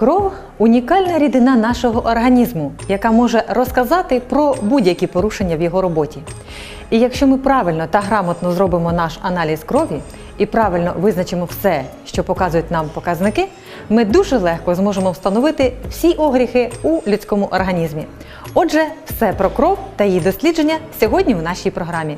Кров унікальна рідина нашого організму, яка може розказати про будь-які порушення в його роботі. І якщо ми правильно та грамотно зробимо наш аналіз крові і правильно визначимо все, що показують нам показники, ми дуже легко зможемо встановити всі огріхи у людському організмі. Отже, все про кров та її дослідження сьогодні в нашій програмі.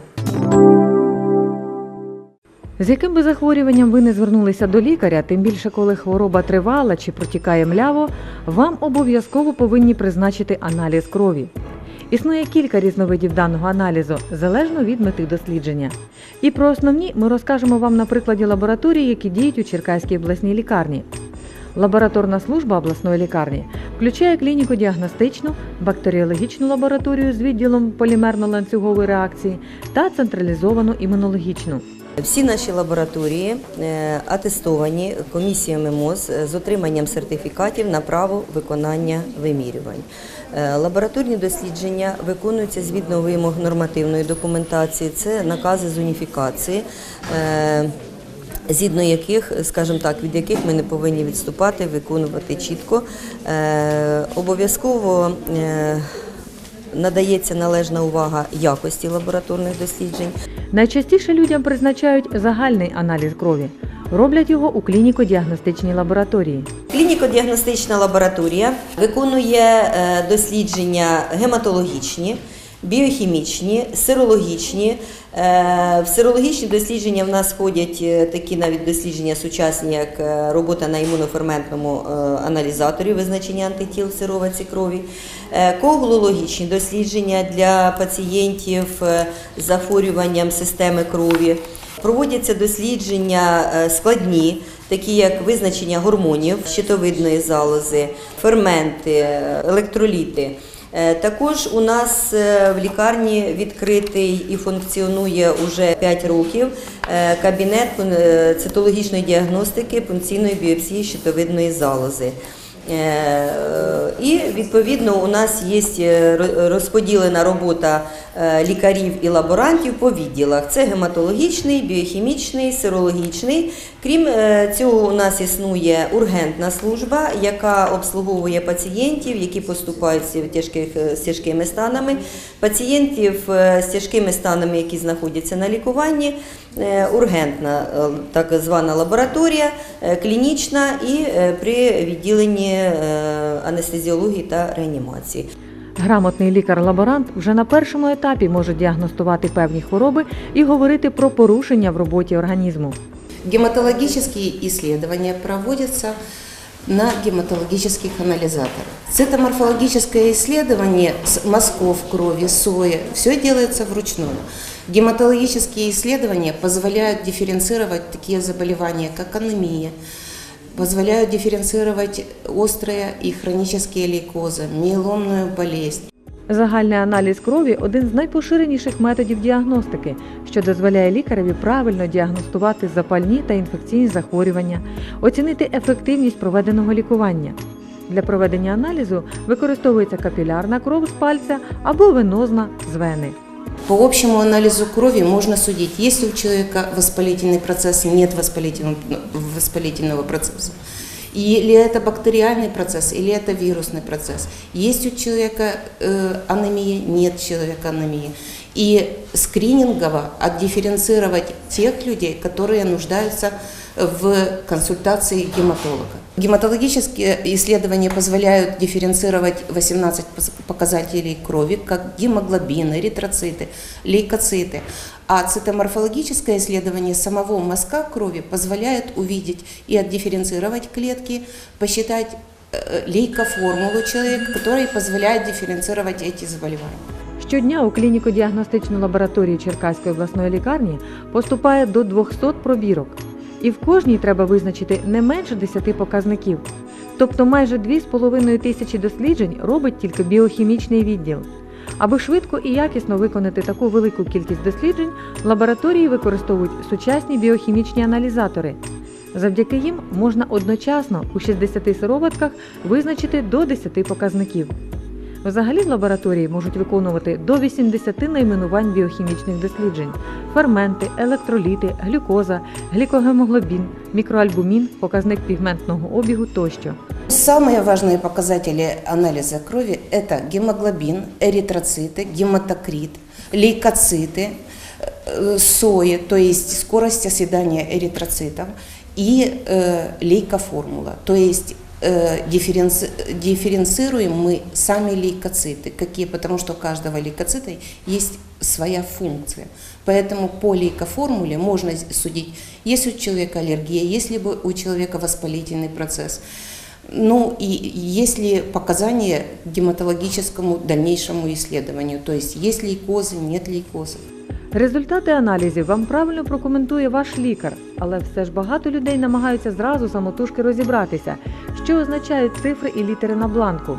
З яким би захворюванням ви не звернулися до лікаря, тим більше коли хвороба тривала чи протікає мляво, вам обов'язково повинні призначити аналіз крові. Існує кілька різновидів даного аналізу, залежно від мети дослідження. І про основні ми розкажемо вам на прикладі лабораторій, які діють у Черкаській обласній лікарні. Лабораторна служба обласної лікарні включає клініко-діагностичну, бактеріологічну лабораторію з відділом полімерно-ланцюгової реакції та централізовану імунологічну. Всі наші лабораторії е, атестовані комісіями МОЗ е, з отриманням сертифікатів на право виконання вимірювань. Е, Лабораторні дослідження виконуються згідно вимог нормативної документації. Це накази з уніфікації. Згідно яких, скажімо так, від яких ми не повинні відступати, виконувати чітко. Обов'язково надається належна увага якості лабораторних досліджень. Найчастіше людям призначають загальний аналіз крові. Роблять його у клініко-діагностичній лабораторії. Клініко-діагностична лабораторія виконує е, дослідження гематологічні, біохімічні, сирологічні. Е, В сирологічні дослідження в нас входять е, такі навіть дослідження сучасні, як е, робота на імуноферментному аналізаторі визначення антитіл в сироватці крові, коагулологічні дослідження для пацієнтів з захворюванням системи крові. Проводяться дослідження складні, такі як визначення гормонів щитовидної залози, ферменти, електроліти. Е, Також у нас е, в лікарні відкритий і функціонує уже 5 років е, кабінет цитологічної діагностики пункційної біопсії щитовидної залози. І відповідно у нас є розподілена робота лікарів і лаборантів по відділах. Це гематологічний, біохімічний, сирологічний. Крім е, цього, у нас існує ургентна служба, яка обслуговує пацієнтів, які поступають з з тяжкими станами. Пацієнтів е, з тяжкими станами, які знаходяться на лікуванні, е, ургентна е, так звана лабораторія, е, клінічна і е, при відділенні е, анестезіології та реанімації. Грамотний лікар-лаборант вже на першому етапі може діагностувати певні хвороби і говорити про порушення в роботі організму. Гематологические исследования проводятся на гематологических анализаторах. Цитоморфологическое исследование с мазков крови, соя, все делается вручную. Гематологические исследования позволяют дифференцировать такие заболевания, как анемия, позволяют дифференцировать острые и хронические лейкозы, миеломную болезнь. Загальний аналіз крові один з найпоширеніших методів діагностики, що дозволяє лікареві правильно діагностувати запальні та інфекційні захворювання, оцінити ефективність проведеного лікування. Для проведення аналізу використовується капілярна кров з пальця або венозна з вени. По общему анализу крови можно судить, есть ли у человека воспалительный процесс, нет воспалительного, воспалительного процесса. Или это бактериальный процесс, или это вирусный процесс. Есть у человека э, анемия, нет человека анемии. И скринингово отдифференцировать тех людей, которые нуждаются в консультации гематолога. Гематологические исследования позволяют дифференцировать 18 пос- показателей крови, как гемоглобин, эритроциты, лейкоциты. А цитоморфологическое исследование самого мазка крови позволяет увидеть и отдифференцировать клетки, посчитать э, лейкоформулу человека, которая позволяет дифференцировать эти заболевания. Щодня у клініко-діагностичну лабораторію Черкаської обласної лікарні поступає до 200 пробірок, І в кожній треба визначити не менше 10 показників. Тобто майже 2,5 тисячі досліджень робить тільки біохімічний відділ. Аби швидко і якісно виконати таку велику кількість досліджень, лабораторії використовують сучасні біохімічні аналізатори. Завдяки їм можна одночасно у 60 сироватках визначити до 10 показників. Взагалі в лабораторії можуть виконувати до 80 найменувань біохімічних досліджень: ферменти, електроліти, глюкоза, глікогемоглобін, мікроальбумін, показник пігментного обігу тощо. Самые важные показатели анализа крови – это гемоглобин, эритроциты, гематокрит, лейкоциты, э, сои, то есть скорость оседания эритроцитов, и э, лейкоформула, то есть э, дифференци- дифференцируем мы сами лейкоциты. Какие? Потому что у каждого лейкоцита есть своя функция. Поэтому по лейкоформуле можно судить, есть у человека аллергия, есть ли бы у человека воспалительный процесс. Ну и есть ли показания к гематологическому дальнейшему исследованию, то есть есть лейкозы, нет лейкозов. Результати аналізів вам правильно прокоментує ваш лікар, але все ж багато людей намагаються зразу самотужки розібратися, що означають цифри і літери на бланку.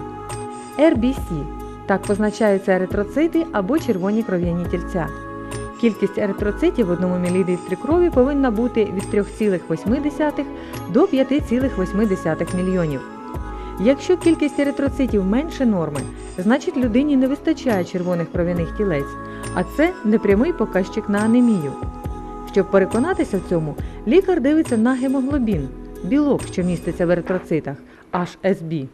RBC – так позначаються еритроцити або червоні кров'яні тільця. Кількість еритроцитів в одному мл крові повинна бути від 3,8 до 5,8 мільйонів. Якщо кількість еритроцитів менше норми, значить людині не вистачає червоних кров'яних тілець, а це непрямий показчик на анемію. Щоб переконатися в цьому, лікар дивиться на гемоглобін білок, що міститься в еритроцитах HSB.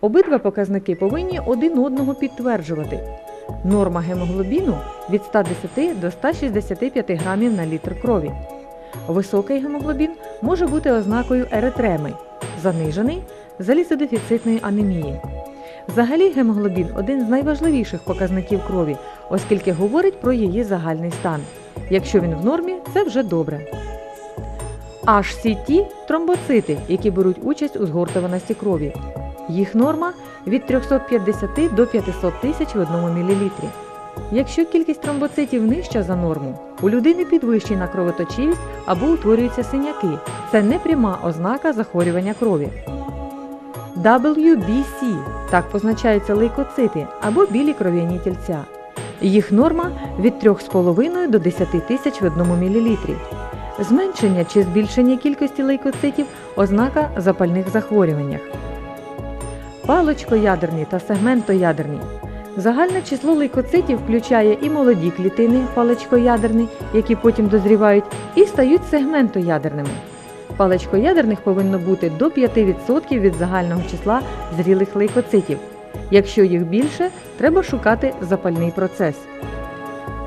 Обидва показники повинні один одного підтверджувати. Норма гемоглобіну від 110 до 165 грамів на літр крові. Високий гемоглобін може бути ознакою еритреми, занижений залізодефіцитної анемії. Взагалі гемоглобін один з найважливіших показників крові, оскільки говорить про її загальний стан. Якщо він в нормі, це вже добре. HCT – тромбоцити, які беруть участь у згортуваності крові. Їх норма від 350 до 500 тисяч в одному мілілітрі. Якщо кількість тромбоцитів нижча за норму, у людини підвищена кровоточивість або утворюються синяки. Це непряма ознака захворювання крові. WBC – так позначаються лейкоцити або білі кров'яні тільця. Їх норма від 3,5 до 10 тисяч в одному мілілітрі. Зменшення чи збільшення кількості лейкоцитів – ознака запальних захворюваннях. Палочкоядерні та сегментоядерні. Загальне число лейкоцитів включає і молоді клітини паличкоядерні, які потім дозрівають, і стають сегментоядерними. Паличкоядерних повинно бути до 5% від загального числа зрілих лейкоцитів. Якщо їх більше, треба шукати запальний процес.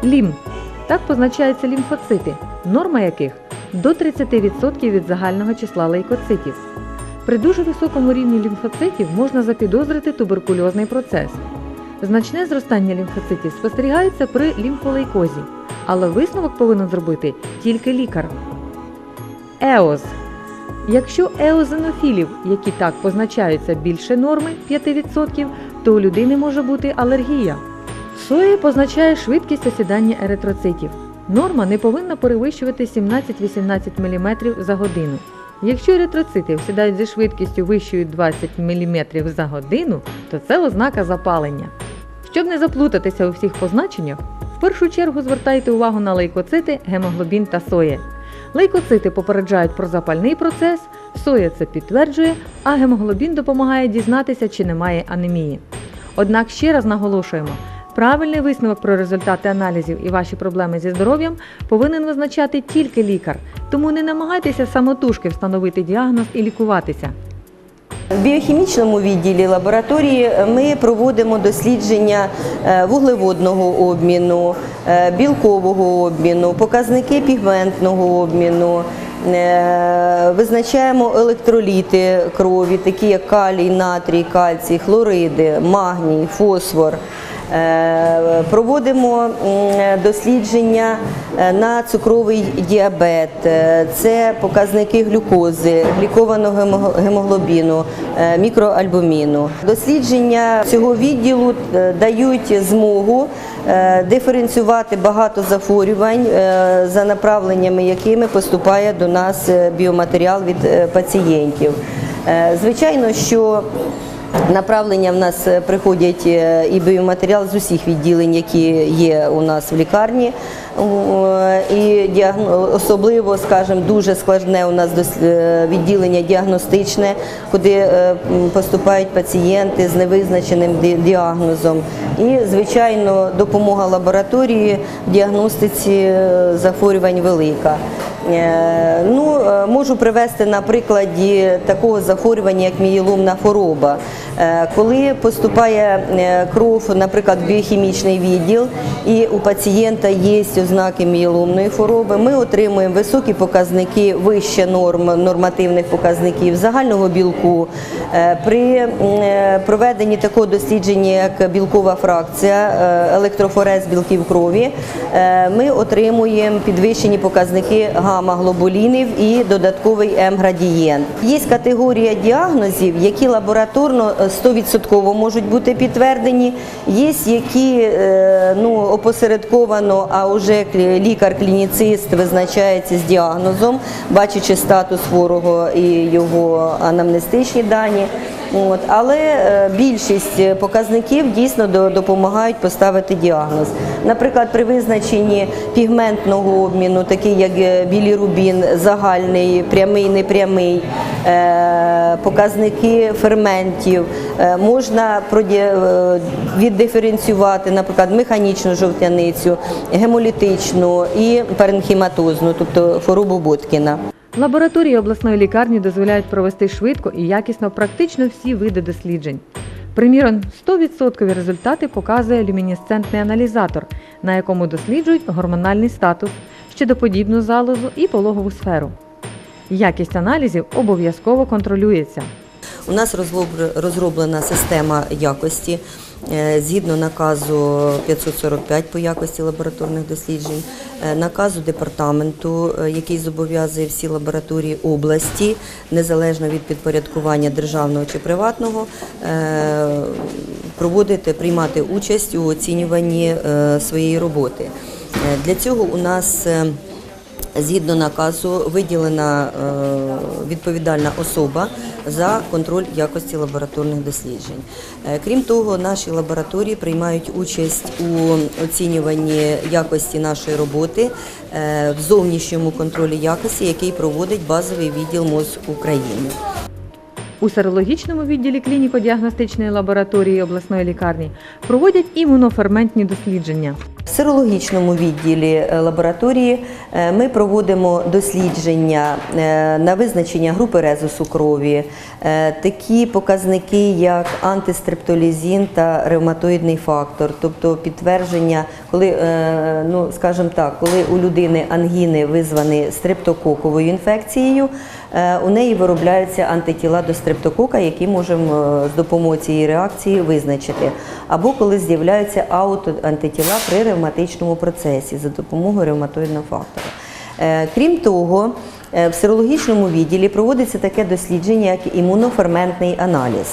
Лім так позначаються лімфоцити, норма яких до 30% від загального числа лейкоцитів. При дуже високому рівні лімфоцитів можна запідозрити туберкульозний процес. Значне зростання лімфоцитів спостерігається при лімфолейкозі, але висновок повинен зробити тільки лікар. Еоз. Якщо еозинофілів, які так позначаються більше норми 5%, то у людини може бути алергія. Соя позначає швидкість осідання еритроцитів. Норма не повинна перевищувати 17-18 мм за годину. Якщо еритроцити осідають зі швидкістю вищою 20 мм за годину, то це ознака запалення. Щоб не заплутатися у всіх позначеннях, в першу чергу звертайте увагу на лейкоцити, гемоглобін та соє. Лейкоцити попереджають про запальний процес, соя це підтверджує, а гемоглобін допомагає дізнатися, чи немає анемії. Однак ще раз наголошуємо, правильний висновок про результати аналізів і ваші проблеми зі здоров'ям повинен визначати тільки лікар, тому не намагайтеся самотужки встановити діагноз і лікуватися. В біохімічному відділі лабораторії ми проводимо дослідження е, вуглеводного обміну, е, білкового обміну, показники пігментного обміну. е, Визначаємо електроліти крові, такі як калій, натрій, кальцій, хлориди, магній, фосфор. Е, Проводимо дослідження е, на цукровий діабет, Е, це показники глюкози, глікованого гемоглобіну, мікроальбуміну. Дослідження цього відділу дають змогу диференціювати багато захворювань, за направленнями якими поступає до нас біоматеріал від пацієнтів. Звичайно, що Направлення в нас е, приходять е, і біоматеріал з усіх відділень, які є у нас в лікарні. І особливо, скажімо, дуже складне у нас е, відділення діагностичне, куди поступають пацієнти з невизначеним діагнозом. І, звичайно, допомога лабораторії в діагностиці захворювань велика. Е, Ну, е, можу привести на прикладі такого захворювання, як мієломна хвороба. Е, Коли поступає кров, наприклад, в біохімічний відділ, і у пацієнта є ознаки мієломної хвороби, ми отримуємо високі показники, вище норм, нормативних показників загального білку. При проведенні такого дослідження, як білкова фракція, електрофорез білків крові, ми отримуємо підвищені показники гамма-глобулінів і додатковий М-градієнт. Є категорія діагнозів, які лабораторно е, 100% можуть бути підтвердені, є які е, ну, опосередковано, а вже лікар-клініцист визначається з діагнозом, бачачи статус хворого і його анамнестичні дані. От, але е, більшість показників дійсно допомагають поставити діагноз. Наприклад, при визначенні пігментного обміну, такий як е, білірубін, загальний, прямий, непрямий, е, показники ферментів, е, можна е, віддиференціювати, наприклад, механічну жовтяницю, гемолітичну і паренхіматозну, тобто хворобу Боткіна. Лабораторії обласної лікарні дозволяють провести швидко і якісно практично всі види досліджень. Приміром, 100% результати показує люмінесцентний аналізатор, на якому досліджують гормональний статус, щедоподібну залозу і пологову сферу. Якість аналізів обов'язково контролюється. У нас розроблена система якості е, згідно наказу 545 по якості лабораторних досліджень, е, наказу департаменту, е, який зобов'язує всі лабораторії області, незалежно від підпорядкування державного чи приватного, проводити, приймати участь у оцінюванні своєї роботи. Е, Для цього у нас е, Згідно наказу виділена е, відповідальна особа за контроль якості лабораторних досліджень. Крім того, наші лабораторії приймають участь у оцінюванні якості нашої роботи в зовнішньому контролі якості, який проводить базовий відділ МОЗ України. У серологічному відділі клініко-діагностичної лабораторії обласної лікарні проводять імуноферментні дослідження. В серологічному відділі е, лабораторії е, ми проводимо дослідження е, на визначення групи резусу крові, такі показники, як антистрептолізін та ревматоїдний фактор, тобто підтвердження, коли, ну скажімо так, коли у людини ангіни визвані стрептококовою інфекцією, у неї виробляються антитіла до стрептокока, які можемо е, з допомогою цієї реакції визначити. Або коли з'являються аутоантитіла при ревматичному процесі за допомогою ревматоїдного фактора. Е, Крім того, е, в серологічному відділі проводиться таке дослідження, як імуноферментний аналіз.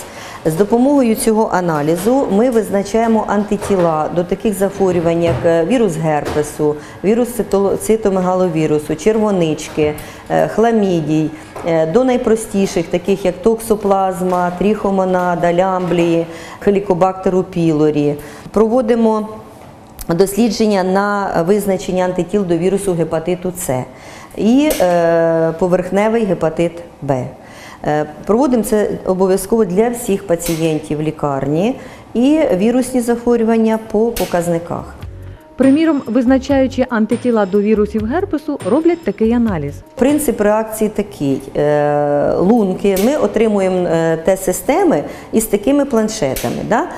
З допомогою цього аналізу ми визначаємо антитіла до таких захворювань, як е, вірус герпесу, вірус цитомегаловірусу, червонички, е, хламідій, е, до найпростіших, таких як токсоплазма, тріхомонада, лямблії, хелікобактеру пілорі. Проводимо дослідження на визначення антитіл до вірусу гепатиту С і е, поверхневий гепатит Б. Е, Проводимо це обов'язково для всіх пацієнтів лікарні і вірусні захворювання по показниках. Приміром, визначаючи антитіла до вірусів герпесу, роблять такий аналіз. Принцип реакції такий: Е, лунки ми отримуємо е, те-системи із такими планшетами. Да?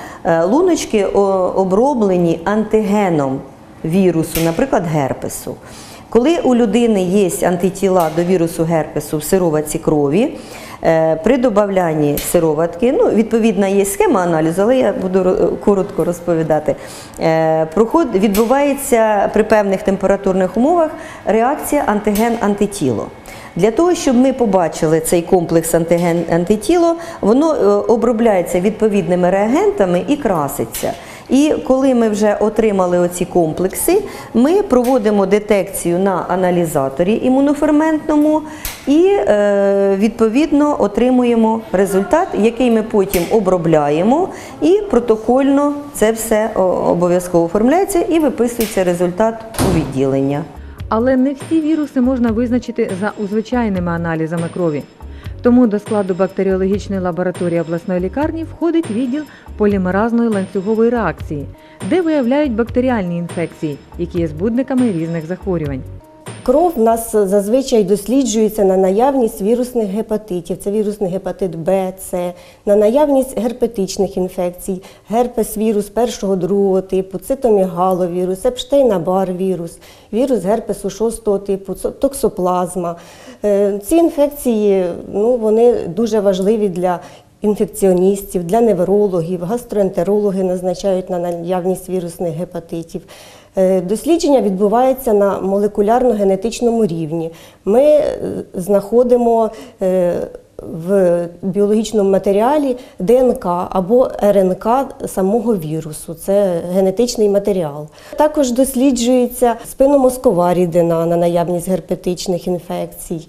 Луночки оброблені антигеном вірусу, наприклад, герпесу. Коли у людини є антитіла до вірусу герпесу в сироватці крові, е, при додаванні сироватки, ну, відповідна є схема аналізу, але я буду коротко розповідати. Е, Проход відбувається при певних температурних умовах реакція антиген-антитіло. Для того, щоб ми побачили цей комплекс антиген-антитіло, воно е, обробляється відповідними реагентами і краситься. І коли ми вже отримали оці комплекси, ми проводимо детекцію на аналізаторі імуноферментному і е, відповідно отримуємо результат, який ми потім обробляємо, і протокольно це все обов'язково оформляється і виписується результат у відділення. Але не всі віруси можна визначити за звичайними аналізами крові. Тому до складу бактеріологічної лабораторії обласної лікарні входить відділ полімеразної ланцюгової реакції, де виявляють бактеріальні інфекції, які є збудниками різних захворювань. Кров в нас зазвичай досліджується на наявність вірусних гепатитів. Це вірусний гепатит Б, С, на наявність герпетичних інфекцій, герпес вірус першого другого типу, цитомігаловірус, епштейна-бар вірус, вірус герпесу шостого типу, токсоплазма. Е, Ці інфекції ну, вони дуже важливі для інфекціоністів, для неврологів, гастроентерологи назначають на наявність вірусних гепатитів. Е, Дослідження відбувається на молекулярно-генетичному рівні. Ми е, знаходимо е, в біологічному матеріалі ДНК або РНК самого вірусу. Це генетичний матеріал. Також досліджується спинномозкова рідина на наявність герпетичних інфекцій.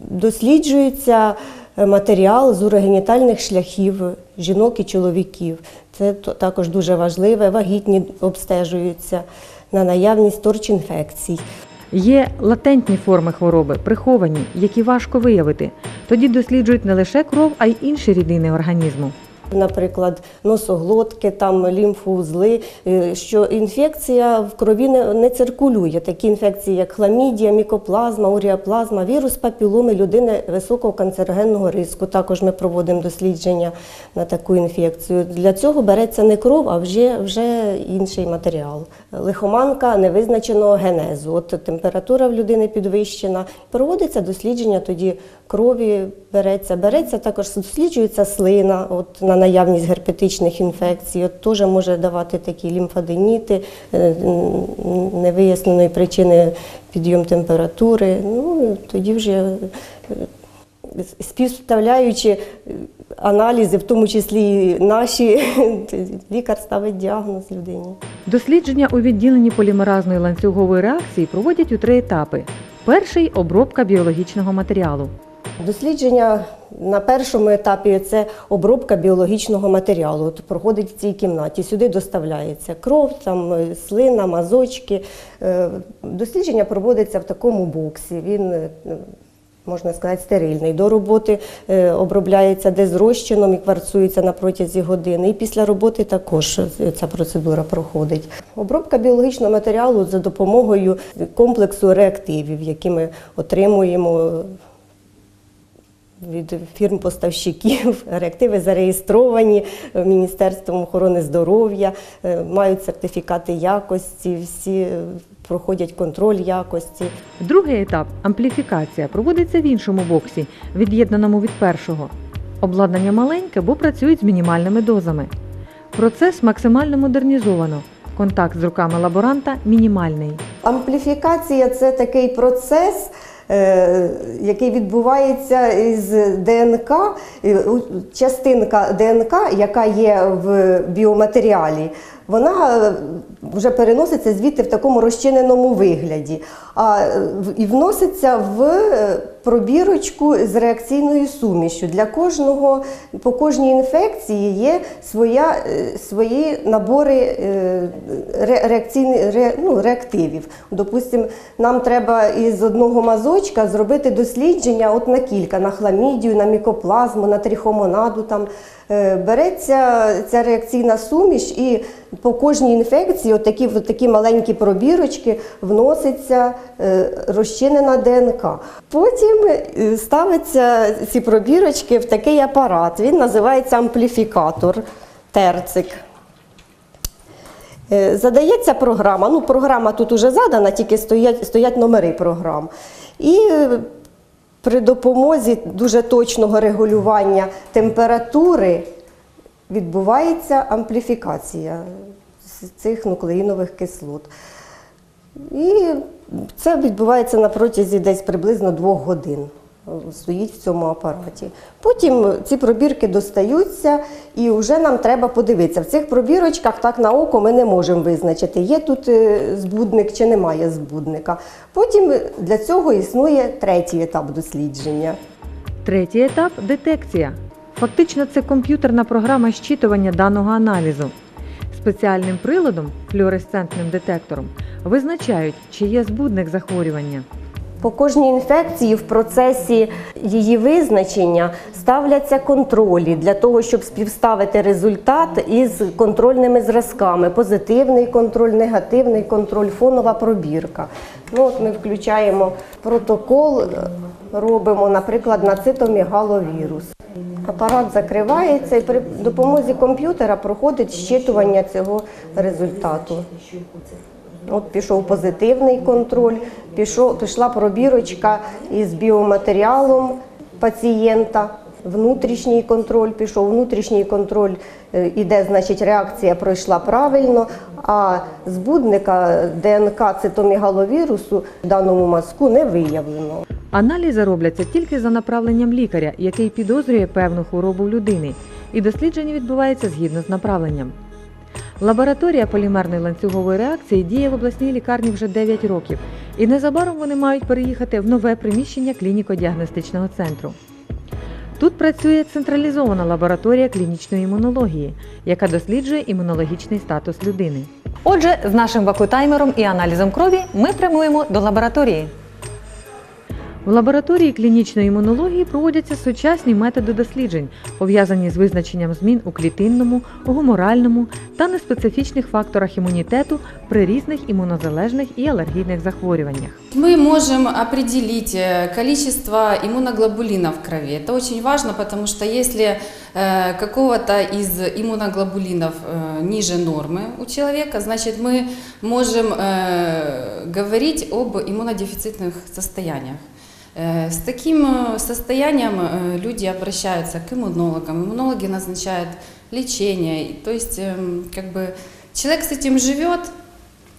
Досліджується матеріал з урогенітальних шляхів жінок і чоловіків. Це також дуже важливе. Вагітні обстежуються на наявність торч-інфекцій. Є латентні форми хвороби, приховані, які важко виявити. Тоді досліджують не лише кров, а й інші рідини організму. Наприклад, носоглотки, там лімфоузли, е, що інфекція в крові не, не циркулює. Такі інфекції, як хламідія, мікоплазма, уріаплазма, вірус папіломи людини високого канцерогенного риску. Також ми проводимо дослідження на таку інфекцію. Для цього береться не кров, а вже, вже інший матеріал. Лихоманка невизначеного генезу. От температура в людини підвищена. Проводиться дослідження тоді крові береться. Береться також досліджується слина от, на наявність герпетичних інфекцій. От, теж може давати такі лімфаденіти, е, невиясненої причини підйом температури. Ну, тоді вже е, співставляючи е, аналізи, в тому числі і наші, лікар ставить діагноз людині. Дослідження у відділенні полімеразної ланцюгової реакції проводять у три етапи. Перший обробка біологічного матеріалу. Дослідження на першому етапі це обробка біологічного матеріалу. От проходить в цій кімнаті. Сюди доставляється кров, там е, слина, мазочки. Е, Дослідження проводиться в такому боксі. Він е, можна сказати, стерильний. До роботи обробляється десь розчином і кварцується на протязі години. І після роботи також ця процедура проходить. Обробка біологічного матеріалу за допомогою комплексу реактивів, які ми отримуємо від фірм-поставщиків. Реактиви зареєстровані е, Міністерством охорони здоров'я, е, мають сертифікати якості, всі е, проходять контроль якості. Другий етап ампліфікація проводиться в іншому боксі, від'єднаному від першого. Обладнання маленьке, бо працюють з мінімальними дозами. Процес максимально модернізовано. Контакт з руками лаборанта мінімальний. Ампліфікація це такий процес. Е, Який відбувається із ДНК, частинка ДНК, яка є в біоматеріалі, вона е, вже переноситься звідти в такому розчиненому вигляді, а е, і вноситься в е, пробірочку з реакційною сумішю. Для кожного по кожній інфекції є своя, свої набори е, ре- ре, ну, реактивів. Допустимо, нам треба із одного мазочка зробити дослідження от на кілька, на хламідію, на мікоплазму, на трихомонаду. Там. Береться ця реакційна суміш і по кожній інфекції от такі, маленькі пробірочки вноситься е, розчинена ДНК. Потім е, ставиться ці пробірочки в такий апарат. Він називається ампліфікатор, терцик. Е, Задається програма. Ну, програма тут уже задана, тільки стоять, стоять номери програм. І при допомозі дуже точного регулювання температури відбувається ампліфікація цих нуклеїнових кислот. І це відбувається на протязі десь приблизно двох годин. е, Стоїть в цьому апараті. Потім ці пробірки достаються, і вже нам треба подивитися. В цих пробірочках так на око ми не можемо визначити, є тут е, збудник чи немає збудника. Потім для цього існує третій етап дослідження. Третій етап детекція. Фактично, це комп'ютерна програма щитування даного аналізу. Спеціальним приладом, флюоресцентним детектором, визначають, чи є збудник захворювання. По кожній інфекції в процесі її визначення ставляться контролі для того, щоб співставити результат із контрольними зразками: позитивний контроль, негативний контроль, фонова пробірка. Ну, от ми включаємо протокол, робимо, наприклад, на цитомігаловірус. Апарат закривається і при допомозі комп'ютера проходить щитування цього результату. От пішов позитивний контроль, пішов, пішла пробірочка із біоматеріалом пацієнта. Внутрішній контроль пішов, внутрішній контроль е, іде, значить, реакція пройшла правильно, а збудника ДНК цитомігаловірусу в даному мазку не виявлено. Аналізи робляться тільки за направленням лікаря, який підозрює певну хворобу людини, і дослідження відбувається згідно з направленням. Лабораторія полімерної ланцюгової реакції діє в обласній лікарні вже 9 років, і незабаром вони мають переїхати в нове приміщення клініко-діагностичного центру. Тут працює централізована лабораторія клінічної імунології, яка досліджує імунологічний статус людини. Отже, з нашим вакутаймером і аналізом крові ми прямуємо до лабораторії. В лабораторії клінічної імунології проводяться сучасні методи досліджень, пов'язані з визначенням змін у клітинному, гуморальному та неспецифічних факторах імунітету при різних імунозалежних і алергійних захворюваннях. Мы можем определить э, количество иммуноглобулина в крови. Это очень важно, потому что если э, какого-то из иммуноглобулинов э, ниже нормы у человека, значит мы можем э, говорить об иммунодефицитных состояниях. Э, С таким э, состоянием э, люди обращаются к иммунологам. Иммунологи назначают лечение. И, То есть, эм, как бы человек с этим живет,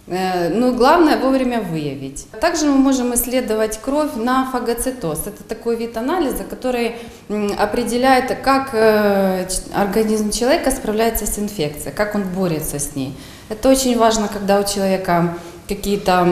Э, Но главное вовремя выявить. Также мы можем исследовать кровь на фагоцитоз. Это такой вид анализа, который м, определяет, как э, ч- организм человека справляется с инфекцией, как он борется с ней. Это очень важно, когда у человека какие-то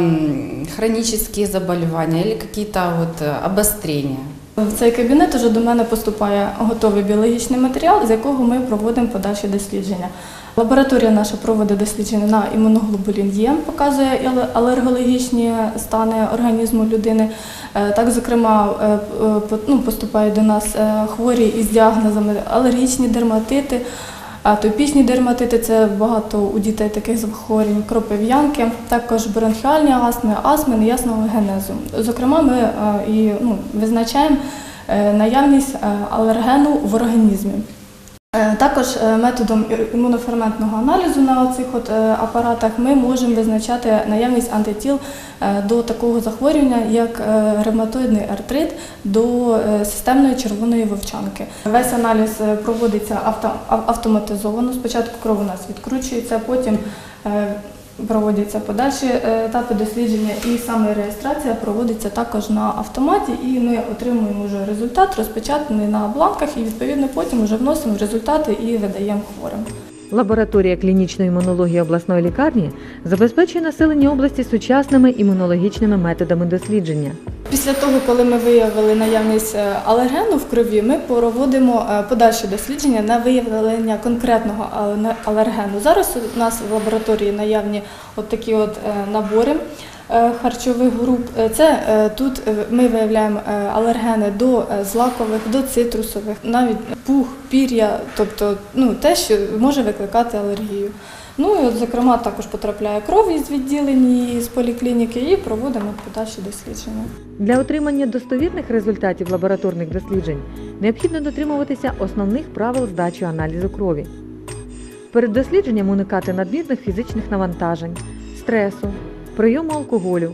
хронические заболевания или какие-то вот э, обострения. В цей кабінет уже до мене поступає готовий біологічний матеріал, з якого ми проводимо подальші дослідження. Лабораторія наша проводить дослідження на імуноглобулін Є, показує алергологічні стани організму людини. Е, Так, зокрема, е, е, ну, поступають до нас е, хворі із діагнозами алергічні дерматити, атопічні дерматити це багато у дітей таких захворювань, кропив'янки, також бронхіальні астми, астми неясного генезу. Зокрема, ми е, і ну, визначаємо е, наявність е, алергену в організмі. Е, Також е, методом імуноферментного аналізу на цих от е, апаратах ми можемо визначати наявність антитіл до такого захворювання, як ревматоїдний артрит до системної червоної вовчанки. Весь аналіз проводиться авто- автоматизовано. Спочатку кров у нас відкручується, потім проводяться подальші е, етапи дослідження, і саме реєстрація проводиться також на автоматі, і ми отримуємо вже результат, розпечатаний на бланках, і відповідно потім вже вносимо результати і видаємо хворим. Лабораторія клінічної імунології обласної лікарні забезпечує населення області сучасними імунологічними методами дослідження. Після того, коли ми виявили наявність е, алергену в крові, ми проводимо подальше подальші дослідження на виявлення конкретного але- алергену. Зараз у нас в лабораторії наявні от такі от е, набори е, харчових груп. Е, Це е, тут е, ми виявляємо е, алергени до е, злакових, до цитрусових, навіть пух, пір'я, тобто ну, те, що може викликати алергію. Ну і от, зокрема, також потрапляє кров із відділень з поліклініки і проводимо подальші дослідження. Для отримання достовірних результатів лабораторних досліджень необхідно дотримуватися основних правил здачі аналізу крові. Перед дослідженням уникати надмірних фізичних навантажень, стресу, прийому алкоголю,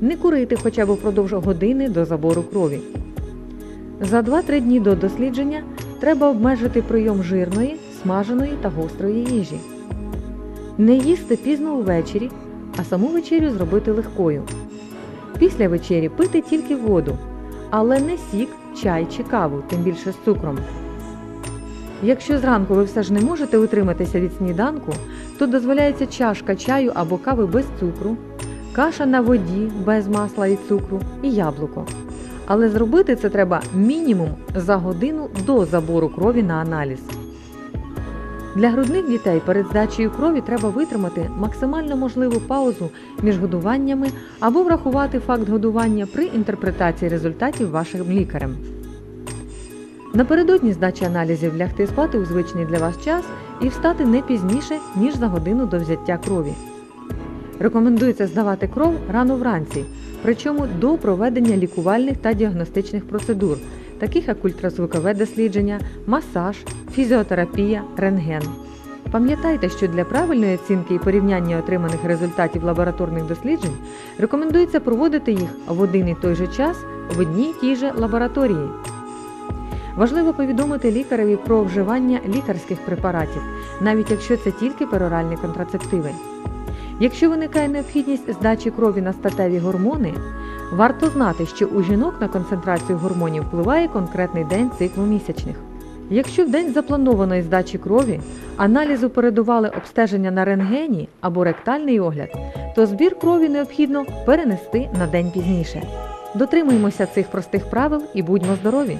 не курити хоча б впродовж години до забору крові. За 2-3 дні до дослідження треба обмежити прийом жирної, смаженої та гострої їжі. Не їсти пізно увечері, а саму вечерю зробити легкою. Після вечері пити тільки воду, але не сік, чай чи каву, тим більше з цукром. Якщо зранку ви все ж не можете утриматися від сніданку, то дозволяється чашка чаю або кави без цукру, каша на воді без масла і цукру і яблуко. Але зробити це треба мінімум за годину до забору крові на аналіз. Для грудних дітей перед здачею крові треба витримати максимально можливу паузу між годуваннями або врахувати факт годування при інтерпретації результатів вашим лікарем. Напередодні здачі аналізів лягти спати у звичний для вас час і встати не пізніше, ніж за годину до взяття крові. Рекомендується здавати кров рано вранці, причому до проведення лікувальних та діагностичних процедур, таких як ультразвукове дослідження, масаж, фізіотерапія, рентген. Пам'ятайте, що для правильної оцінки і порівняння отриманих результатів лабораторних досліджень рекомендується проводити їх в один і той же час в одній і тій же лабораторії. Важливо повідомити лікареві про вживання лікарських препаратів, навіть якщо це тільки пероральні контрацептиви. Якщо виникає необхідність здачі крові на статеві гормони, варто знати, що у жінок на концентрацію гормонів впливає конкретний день циклу місячних. Якщо в день запланованої здачі крові аналізу передували обстеження на рентгені або ректальний огляд, то збір крові необхідно перенести на день пізніше. Дотримуємося цих простих правил і будьмо здорові!